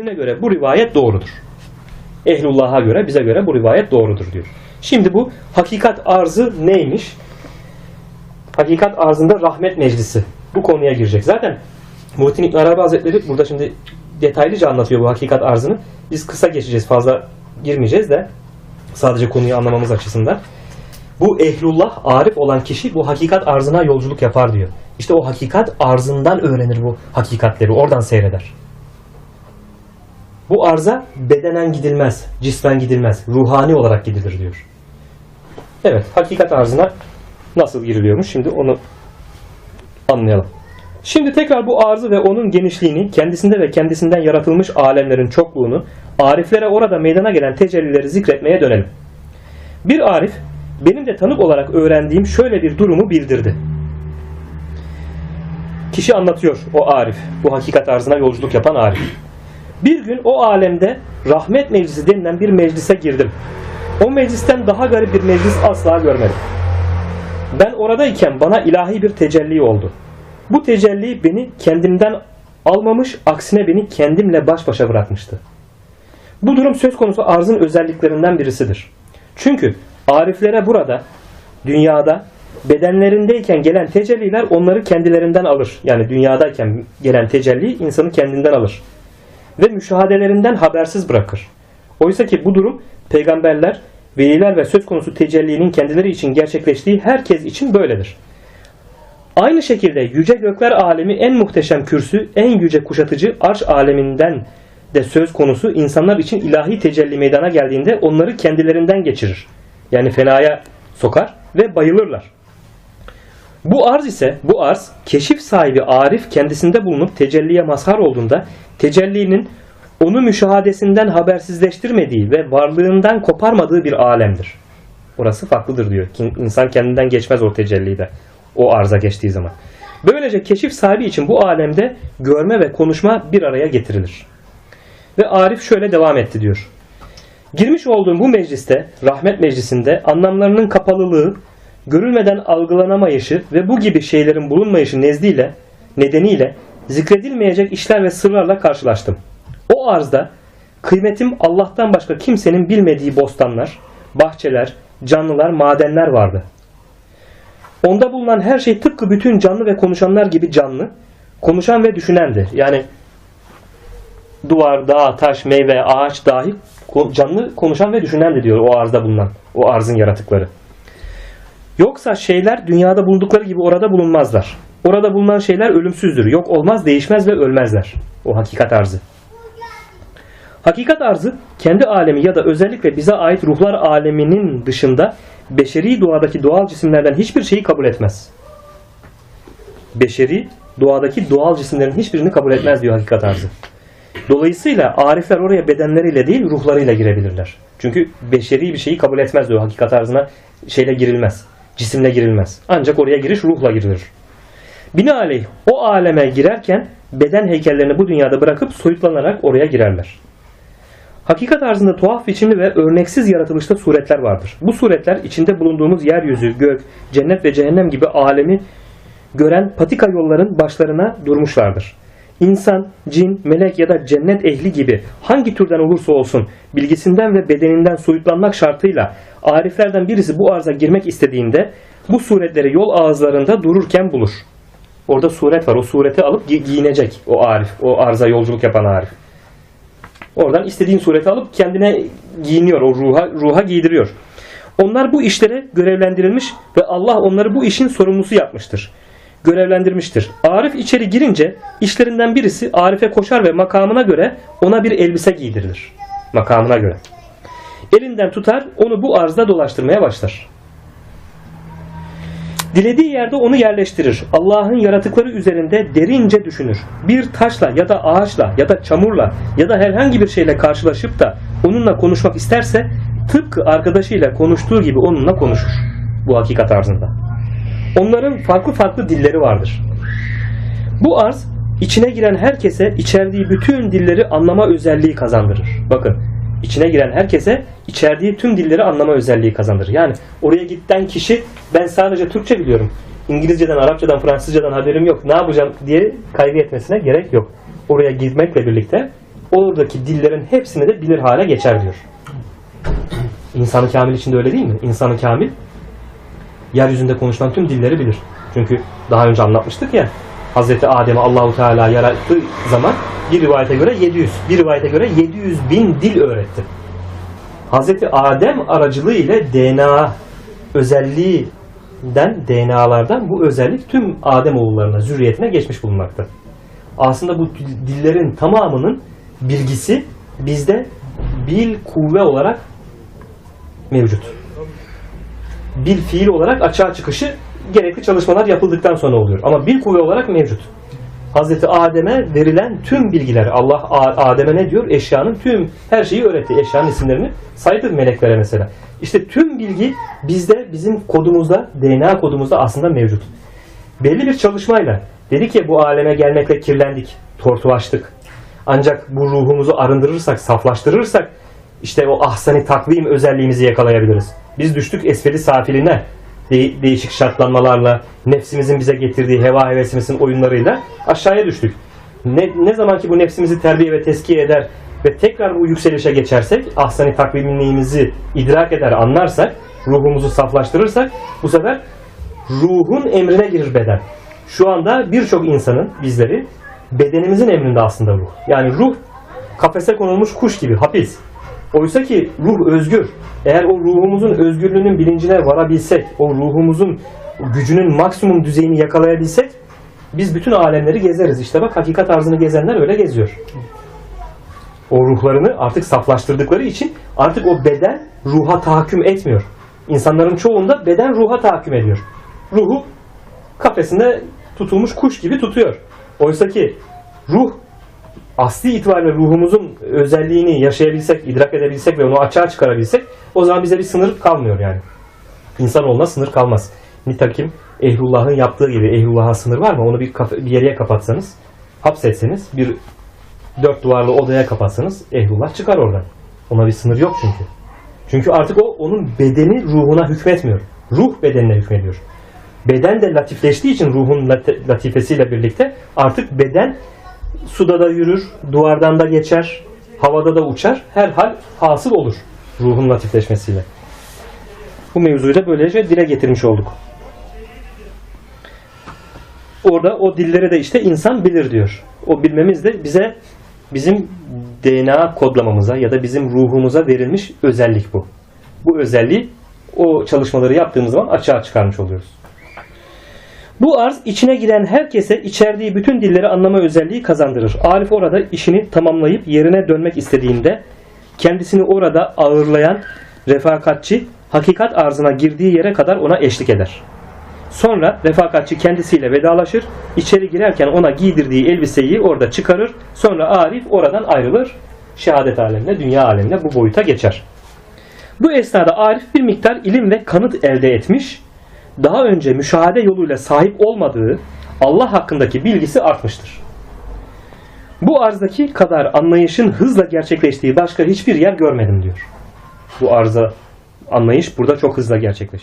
ehline göre bu rivayet doğrudur. Ehlullah'a göre, bize göre bu rivayet doğrudur diyor. Şimdi bu hakikat arzı neymiş? Hakikat arzında rahmet meclisi. Bu konuya girecek. Zaten Muhittin İbn Arabi Hazretleri burada şimdi detaylıca anlatıyor bu hakikat arzını. Biz kısa geçeceğiz, fazla girmeyeceğiz de sadece konuyu anlamamız açısından. Bu ehlullah, arif olan kişi bu hakikat arzına yolculuk yapar diyor. İşte o hakikat arzından öğrenir bu hakikatleri, oradan seyreder. Bu arza bedenen gidilmez, cismen gidilmez, ruhani olarak gidilir diyor. Evet, hakikat arzına nasıl giriliyormuş şimdi onu anlayalım. Şimdi tekrar bu arzı ve onun genişliğini, kendisinde ve kendisinden yaratılmış alemlerin çokluğunu, ariflere orada meydana gelen tecellileri zikretmeye dönelim. Bir arif, benim de tanık olarak öğrendiğim şöyle bir durumu bildirdi. Kişi anlatıyor o arif, bu hakikat arzına yolculuk yapan arif. Bir gün o alemde rahmet meclisi denilen bir meclise girdim. O meclisten daha garip bir meclis asla görmedim. Ben oradayken bana ilahi bir tecelli oldu. Bu tecelli beni kendimden almamış, aksine beni kendimle baş başa bırakmıştı. Bu durum söz konusu arzın özelliklerinden birisidir. Çünkü ariflere burada, dünyada, bedenlerindeyken gelen tecelliler onları kendilerinden alır. Yani dünyadayken gelen tecelli insanı kendinden alır. Ve müşahadelerinden habersiz bırakır. Oysa ki bu durum peygamberler, veliler ve söz konusu tecellinin kendileri için gerçekleştiği herkes için böyledir. Aynı şekilde yüce gökler alemi en muhteşem kürsü, en yüce kuşatıcı arş aleminden de söz konusu insanlar için ilahi tecelli meydana geldiğinde onları kendilerinden geçirir. Yani fenaya sokar ve bayılırlar. Bu arz ise bu arz keşif sahibi Arif kendisinde bulunup tecelliye mazhar olduğunda tecellinin onu müşahadesinden habersizleştirmediği ve varlığından koparmadığı bir alemdir. Orası farklıdır diyor. İnsan kendinden geçmez o tecellide. O arza geçtiği zaman. Böylece keşif sahibi için bu alemde görme ve konuşma bir araya getirilir. Ve Arif şöyle devam etti diyor. Girmiş olduğum bu mecliste, rahmet meclisinde anlamlarının kapalılığı, görülmeden algılanamayışı ve bu gibi şeylerin bulunmayışı nezdiyle, nedeniyle zikredilmeyecek işler ve sırlarla karşılaştım. O arzda kıymetim Allah'tan başka kimsenin bilmediği bostanlar, bahçeler, canlılar, madenler vardı. Onda bulunan her şey tıpkı bütün canlı ve konuşanlar gibi canlı, konuşan ve düşünendi. Yani duvar, dağ, taş, meyve, ağaç dahi canlı, konuşan ve düşünendi diyor o arzda bulunan, o arzın yaratıkları. Yoksa şeyler dünyada bulundukları gibi orada bulunmazlar. Orada bulunan şeyler ölümsüzdür. Yok olmaz, değişmez ve ölmezler. O hakikat arzı. Hakikat arzı kendi alemi ya da özellikle bize ait ruhlar aleminin dışında beşeri doğadaki doğal cisimlerden hiçbir şeyi kabul etmez. Beşeri doğadaki doğal cisimlerin hiçbirini kabul etmez diyor hakikat arzı. Dolayısıyla arifler oraya bedenleriyle değil ruhlarıyla girebilirler. Çünkü beşeri bir şeyi kabul etmez diyor hakikat arzına şeyle girilmez. Cisimle girilmez. Ancak oraya giriş ruhla girilir. Binaenaleyh o aleme girerken beden heykellerini bu dünyada bırakıp soyutlanarak oraya girerler. Hakikat arzında tuhaf biçimli ve örneksiz yaratılışta suretler vardır. Bu suretler içinde bulunduğumuz yeryüzü, gök, cennet ve cehennem gibi alemi gören patika yolların başlarına durmuşlardır. İnsan, cin, melek ya da cennet ehli gibi hangi türden olursa olsun bilgisinden ve bedeninden soyutlanmak şartıyla ariflerden birisi bu arza girmek istediğinde bu suretleri yol ağızlarında dururken bulur. Orada suret var. O sureti alıp gi- giyinecek o arif. O arza yolculuk yapan arif. Oradan istediğin sureti alıp kendine giyiniyor. O ruha, ruha giydiriyor. Onlar bu işlere görevlendirilmiş ve Allah onları bu işin sorumlusu yapmıştır. Görevlendirmiştir. Arif içeri girince işlerinden birisi Arif'e koşar ve makamına göre ona bir elbise giydirilir. Makamına göre. Elinden tutar onu bu arzda dolaştırmaya başlar. Dilediği yerde onu yerleştirir. Allah'ın yaratıkları üzerinde derince düşünür. Bir taşla ya da ağaçla ya da çamurla ya da herhangi bir şeyle karşılaşıp da onunla konuşmak isterse tıpkı arkadaşıyla konuştuğu gibi onunla konuşur. Bu hakikat arzında. Onların farklı farklı dilleri vardır. Bu arz içine giren herkese içerdiği bütün dilleri anlama özelliği kazandırır. Bakın içine giren herkese içerdiği tüm dilleri anlama özelliği kazandırır. Yani oraya giden kişi ben sadece Türkçe biliyorum. İngilizceden, Arapçadan, Fransızcadan haberim yok. Ne yapacağım diye kaygı etmesine gerek yok. Oraya gitmekle birlikte oradaki dillerin hepsini de bilir hale geçer diyor. İnsanı kamil için de öyle değil mi? İnsanı kamil yeryüzünde konuşulan tüm dilleri bilir. Çünkü daha önce anlatmıştık ya Hazreti Adem'e Allahu Teala yarattığı zaman bir rivayete göre 700, bir rivayete göre 700 bin dil öğretti. Hazreti Adem aracılığı ile DNA özelliğinden, DNA'lardan bu özellik tüm Adem oğullarına, zürriyetine geçmiş bulunmakta. Aslında bu dillerin tamamının bilgisi bizde bil kuvve olarak mevcut. Bil fiil olarak açığa çıkışı gerekli çalışmalar yapıldıktan sonra oluyor. Ama bil kuvve olarak mevcut. Hazreti Adem'e verilen tüm bilgiler, Allah Adem'e ne diyor? Eşyanın tüm her şeyi öğretti. Eşyanın isimlerini saydı meleklere mesela. İşte tüm bilgi bizde, bizim kodumuzda, DNA kodumuzda aslında mevcut. Belli bir çalışmayla dedik ya bu aleme gelmekle kirlendik, tortulaştık. Ancak bu ruhumuzu arındırırsak, saflaştırırsak işte o ahsani takvim özelliğimizi yakalayabiliriz. Biz düştük esfeli safiline de- değişik şartlanmalarla, nefsimizin bize getirdiği heva hevesimizin oyunlarıyla aşağıya düştük. Ne, ne zaman ki bu nefsimizi terbiye ve teskiye eder ve tekrar bu yükselişe geçersek, ahsani takvimliğimizi idrak eder, anlarsak, ruhumuzu saflaştırırsak bu sefer ruhun emrine girir beden. Şu anda birçok insanın, bizleri, bedenimizin emrinde aslında ruh. Yani ruh kafese konulmuş kuş gibi, hapis. Oysa ki ruh özgür. Eğer o ruhumuzun özgürlüğünün bilincine varabilsek, o ruhumuzun gücünün maksimum düzeyini yakalayabilsek, biz bütün alemleri gezeriz. İşte bak hakikat arzını gezenler öyle geziyor. O ruhlarını artık saflaştırdıkları için artık o beden ruha tahakküm etmiyor. İnsanların çoğunda beden ruha tahakküm ediyor. Ruhu kafesinde tutulmuş kuş gibi tutuyor. Oysa ki ruh asli itibariyle ruhumuzun özelliğini yaşayabilsek, idrak edebilsek ve onu açığa çıkarabilsek o zaman bize bir sınır kalmıyor yani. İnsanoğluna sınır kalmaz. Nitekim Ehlullah'ın yaptığı gibi Ehlullah'a sınır var mı? Onu bir, kafe, bir yere kapatsanız, hapsetseniz, bir dört duvarlı odaya kapatsanız Ehlullah çıkar oradan. Ona bir sınır yok çünkü. Çünkü artık o onun bedeni ruhuna hükmetmiyor. Ruh bedenine hükmediyor. Beden de latifleştiği için ruhun lat- latifesiyle birlikte artık beden suda da yürür, duvardan da geçer, havada da uçar. Her hal hasıl olur ruhun latifleşmesiyle. Bu mevzuyu da böylece dile getirmiş olduk. Orada o dilleri de işte insan bilir diyor. O bilmemiz de bize bizim DNA kodlamamıza ya da bizim ruhumuza verilmiş özellik bu. Bu özelliği o çalışmaları yaptığımız zaman açığa çıkarmış oluyoruz. Bu arz içine giren herkese içerdiği bütün dilleri anlama özelliği kazandırır. Arif orada işini tamamlayıp yerine dönmek istediğinde kendisini orada ağırlayan refakatçi hakikat arzına girdiği yere kadar ona eşlik eder. Sonra refakatçi kendisiyle vedalaşır, içeri girerken ona giydirdiği elbiseyi orada çıkarır, sonra Arif oradan ayrılır, şehadet alemine, dünya alemine bu boyuta geçer. Bu esnada Arif bir miktar ilim ve kanıt elde etmiş, daha önce müşahede yoluyla sahip olmadığı Allah hakkındaki bilgisi artmıştır. Bu arzdaki kadar anlayışın hızla gerçekleştiği başka hiçbir yer görmedim diyor. Bu arza anlayış burada çok hızla gerçekleşir.